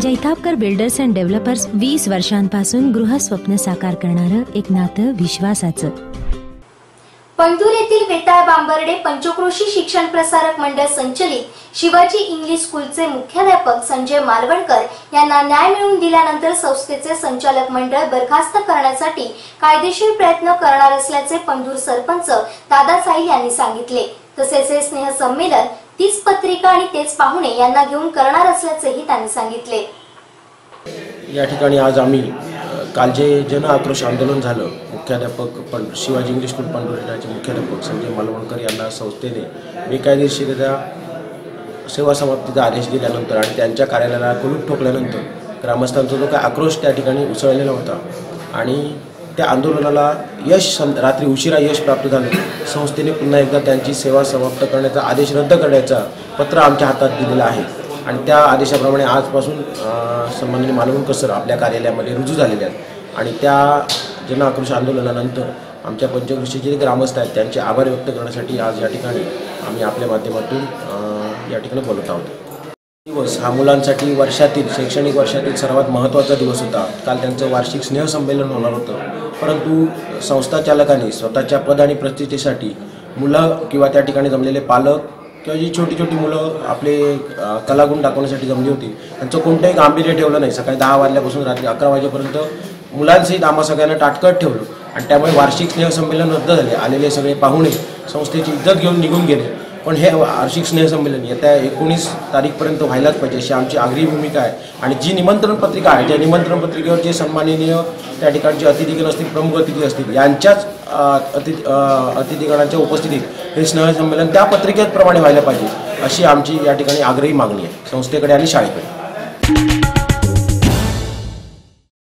Jaitapkar builders and developers वीस वर्षांपासून गृहस्वप्न साकार करणारं एक नातं विश्वासाचं. पंढूर येथील वेताळ बांबर्डे पंचक्रोशी शिक्षण प्रसारक मंडळ संचलित शिवाजी इंग्लिश स्कूलचे मुख्याध्यापक संजय मालवणकर यांना न्याय मिळवून दिल्यानंतर संस्थेचे संचालक मंडळ बरखास्त करण्यासाठी कायदेशीर प्रयत्न करणार असल्याचे पंधूर सरपंच दादा साहिल यांनी सांगितले. तसेच हे स्नेह संमेलन तीच पत्रिका आणि तेच पाहुणे यांना घेऊन करणार असल्याचेही त्यांनी सांगितले. या ठिकाणी आज आम्ही काल जे जन आक्रोश आंदोलन झालं मुख्याध्यापक पण शिवाजी इंग्लिश स्कूल पांडुरेटाचे मुख्याध्यापक संजय मालवणकर यांना संस्थेने बेकायदेशीरित्या सेवा समाप्तीचा आदेश दिल्यानंतर आणि त्यांच्या कार्यालयाला कुलूप ठोकल्यानंतर ग्रामस्थांचा जो काय आक्रोश त्या ठिकाणी उसळलेला होता आणि त्या आंदोलनाला यश रात्री उशिरा यश प्राप्त झालं. संस्थेने पुन्हा एकदा त्यांची सेवा समाप्त करण्याचा आदेश रद्द करण्याचा पत्र आमच्या हातात दिलेलं आहे. आणि त्या आदेशाप्रमाणे आजपासून संबंधित सन्माननीय मालवणकर सर आपल्या कार्यालयामध्ये रुजू झालेले आहेत. आणि त्या जनआक्रोश आंदोलनानंतर आमच्या पंचकृषीचे जे ग्रामस्थ आहेत त्यांचे आभार व्यक्त करण्यासाठी आज या ठिकाणी आम्ही आपल्या माध्यमातून या ठिकाणी बोलत आहोत. दिवस हा मुलांसाठी वर्षातील शैक्षणिक वर्षातील सर्वात महत्त्वाचा दिवस होता. काल त्यांचं वार्षिक स्नेहसंमेलन होणार होतं. परंतु संस्था चालकाने स्वतःच्या पद आणि प्रतिष्ठेसाठी मुलं किंवा त्या ठिकाणी जमलेले पालक किंवा जी छोटी छोटी मुलं आपले कलागुण दाखवण्यासाठी जमली होती त्यांचं कोणतंही गांभीर्य ठेवलं नाही. सकाळी दहा वाजल्यापासून रात्री अकरा वाजेपर्यंत मुलांसहित आम्हा सगळ्यांना टाटकट ठेवलं. आणि त्यामुळे वार्षिक स्नेहसंमेलन रद्द झाले. आलेले सगळे पाहुणे संस्थेची इज्जत घेऊन निघून गेले. पण हे वार्षिक स्नेहसंमेलन येत्या एकोणीस तारीखपर्यंत व्हायलाच पाहिजे अशी आमची आग्रही भूमिका आहे. आणि जी निमंत्रण पत्रिका आहे त्या निमंत्रण पत्रिकेवर जे सन्माननीय त्या ठिकाणचे अतिथीगण असतील प्रमुख अतिथी असतील यांच्याच अतिथी अतिथीगणांच्या उपस्थितीत हे स्नेहसंमेलन त्या पत्रिकेप्रमाणे व्हायला पाहिजे अशी आमची या ठिकाणी आग्रही मागणी आहे संस्थेकडे आणि शाळेकडे.